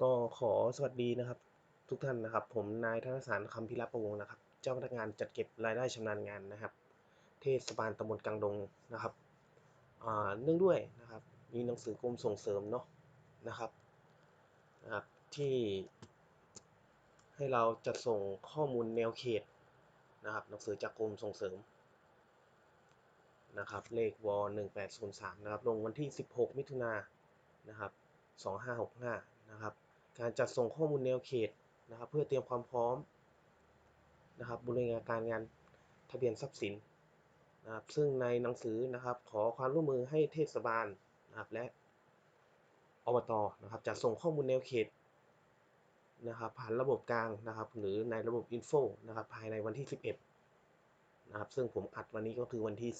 ก็ขอสวัสดีนะครับ ทุกท่านนะครับ ผมนายธนสารคำพิรัประวงนะครับ เจ้าพนักงานจัดเก็บรายได้ชำนาญงานนะครับ เทศบาลตำบลกลางดงนะครับอ่าเนื่องด้วยนะครับ มีหนังสือกรมส่งเสริมเนาะนะครับนะครับที่ให้เราจัดส่งข้อมูลแนวเขตนะครับหนังสือจากกรมส่งเสริมนะครับเลขว1803 นะครับ ลงวันที่ 16 มิถุนายนนะครับ 2565 นะครับ การจัดส่งข้อมูลแนวเขตนะครับ เพื่อเตรียมความพร้อมนะครับบริการงานทะเบียนทรัพย์สินนะครับซึ่งในหนังสือนะครับขอความร่วมมือให้เทศบาลนะครับและอบตนะครับจัดส่งข้อมูลแนวเขตนะครับผ่านระบบกลางนะครับ หรือในระบบอินโฟนะครับภายในวันที่ 11นะครับซึ่งผมอัดวันนี้ก็คือวันที่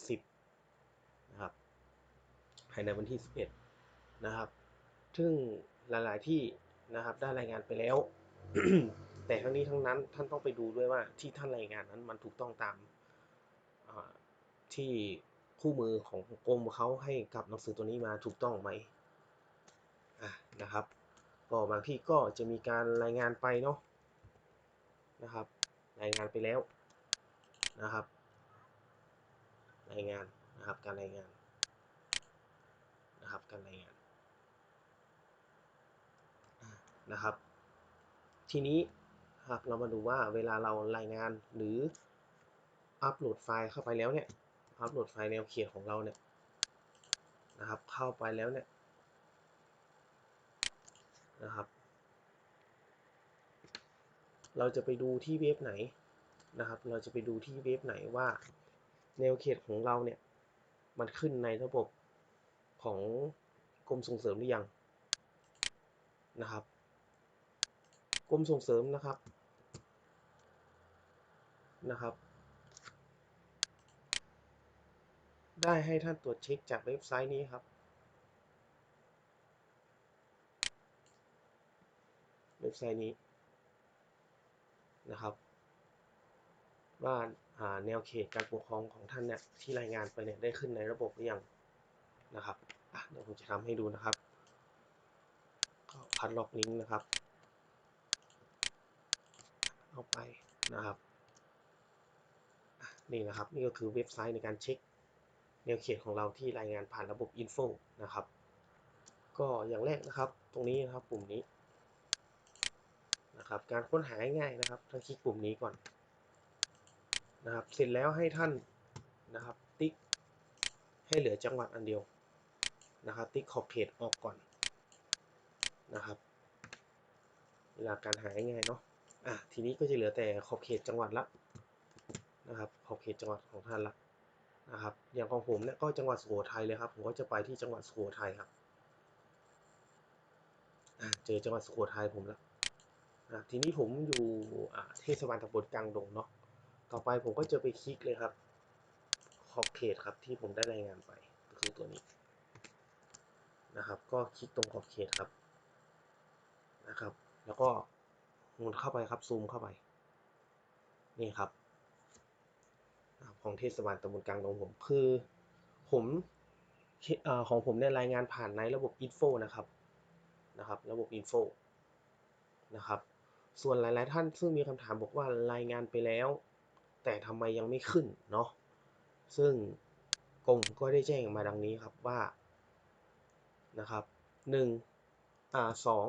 10นะครับภายในวันที่ 11นะครับ ซึ่งหลาย ๆ ที่ นะครับ ได้รายงานไปแล้ว แต่ทั้งนี้ทั้งนั้นท่านต้องไปดูด้วยว่าที่ท่านรายงานนั้นมันถูกต้องตามที่คู่มือของกรมเขาให้กับหนังสือตัวนี้มาถูกต้องไหมะนะครับ ก็บางที่ก็จะมีการรายงานไปเนาะนะครับ รายงานไปแล้วนะครับ รายงานนะครับการรายงานนะครับการรายงาน นะครับ ทีนี้หากเรามาดูว่าเวลาเรารายงานหรืออัปโหลดไฟล์เข้าไปแล้วเนี่ยอัปโหลดไฟล์แนวเขียนของเราเนี่ยนะครับ เข้าไปแล้วเนี่ยนะครับ เราจะไปดูที่เว็บไหนนะครับ เราจะไปดูที่เว็บไหนว่าแนวเขตของเราเนี่ยมันขึ้นในระบบของกรมส่งเสริมหรือยังนะครับ กรมส่งเสริมนะครับนะครับ ได้ให้ท่านตรวจเช็คจากเว็บไซต์นี้ครับ เว็บไซต์นี้นะครับว่าแนวเขตการปกครองของท่านเนี่ยที่รายงานไปเนี่ยได้ขึ้นในระบบหรือยังนะครับเดี๋ยวผมจะทำให้ดูนะครับก็พัดล็อกลิงก์นะครับ เข้าไปนะครับนี่นะครับ นี่ก็คือเว็บไซต์ในการเช็คแนวเขตของเราที่รายงานผ่านระบบ Info นะครับ ก็อย่างแรกนะครับ ตรงนี้นะครับปุ่มนี้นะครับ การค้นหาง่ายนะครับท่านคลิกปุ่มนี้ก่อนนะครับ เสร็จแล้วให้ท่านนะครับ ติ๊กให้เหลือจังหวัดอันเดียวนะครับ ติ๊กขอบเขตออกก่อนนะครับ เวลาการหาง่ายเนาะ อะทีนี้ก็จะเหลือแต่ขอบเขตจังหวัดละนะครับ ขอบเขตจังหวัดของท่านละนะครับ อย่างของผมเนี่ยก็จังหวัดสุโขทัยเลยครับ ผมก็จะไปที่จังหวัดสุโขทัยครับเจอจังหวัดสุโขทัยผมแล้วนะทีนี้ผมอยู่เทศบาลตำบลกลางดงเนาะ ต่อไปผมก็จะไปคลิกเลยครับ ขอบเขตครับที่ผมได้รายงานไปก็คือตัวนี้นะครับ ก็คลิกตรงขอบเขตครับนะครับ แล้วก็ มุนเข้าไปครับซูมเข้าไป นี่ครับ ของเทศบาลตำบลกลางดงผมคือผมของผมเนี่ยรายงานผ่านในระบบ info นะครับนะครับ ระบบ info นะครับ ส่วนหลาย ๆ ท่านซึ่งมีคำถามบอกว่ารายงานไปแล้ว แต่ทำไมยังไม่ขึ้นเนาะซึ่งกรมก็ได้แจ้งมาดังนี้ครับว่านะครับหนึ่งอ่าสอง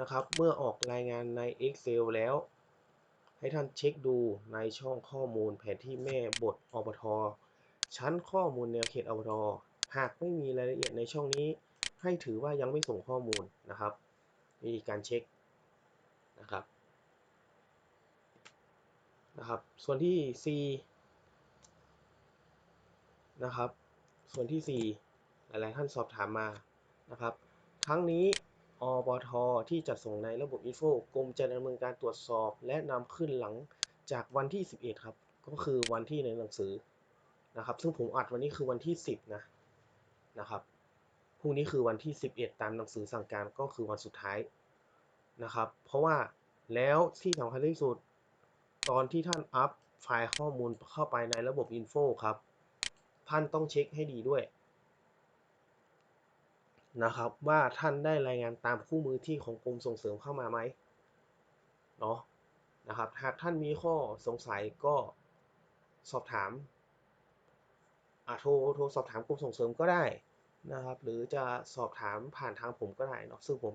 นะครับ เมื่อออกรายงานใน Excel แล้ว ให้ท่านเช็คดูในช่องข้อมูลแผนที่แม่บทอบท ชั้นข้อมูลแนวเขตอบท หากไม่มีรายละเอียดในช่องนี้ ให้ถือว่ายังไม่ส่งข้อมูลนะครับวิธีการเช็คนะครับนะครับ ส่วนที่ C นะครับ ส่วนที่ 4 หลาย ๆ ท่านสอบถามมานะครับ ทั้งนี้ อบท ที่จัดส่งในระบบอินโฟกรมจะดำเนินการตรวจสอบและนำขึ้นหลังจากวันที่ 11 ครับ ก็คือวันที่ในหนังสือนะครับ ซึ่งผมอัดวันนี้คือวันที่ 10 นะนะครับพรุ่งนี้คือวันที่ 11 ตามหนังสือสั่งการก็คือวันสุดท้ายนะครับ เพราะว่าแล้วที่สำคัญที่สุด ตอนที่ท่านอัพไฟล์ข้อมูลเข้าไปในระบบอินโฟครับ ท่านต้องเช็คให้ดีด้วย นะครับ ว่าท่านได้รายงานตามคู่มือที่ของกรมส่งเสริมเข้ามาไหมเนาะนะครับ หากท่านมีข้อสงสัยก็สอบถามอ่าโทรโทรสอบถามกรมส่งเสริมก็ได้นะครับ หรือจะสอบถามผ่านทางผมก็ได้เนาะซึ่งผม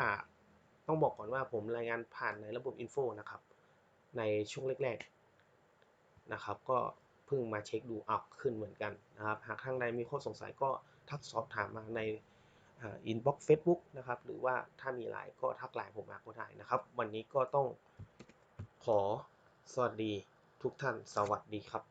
อ่าต้องบอกก่อนว่าผมรายงานผ่านในระบบอินโฟนะครับ ในช่วงแรกๆนะครับ ก็เพิ่งมาเช็คดูอัพขึ้นเหมือนกันนะครับ หากทางใดมีข้อสงสัยก็ทักสอบถามมาใน อินบ็อกซ์เฟซบุ๊กนะครับ หรือว่าถ้ามีไลน์ก็ทักไลน์ผมมาก็ได้นะครับ วันนี้ก็ต้องขอสวัสดีทุกท่านสวัสดีครับ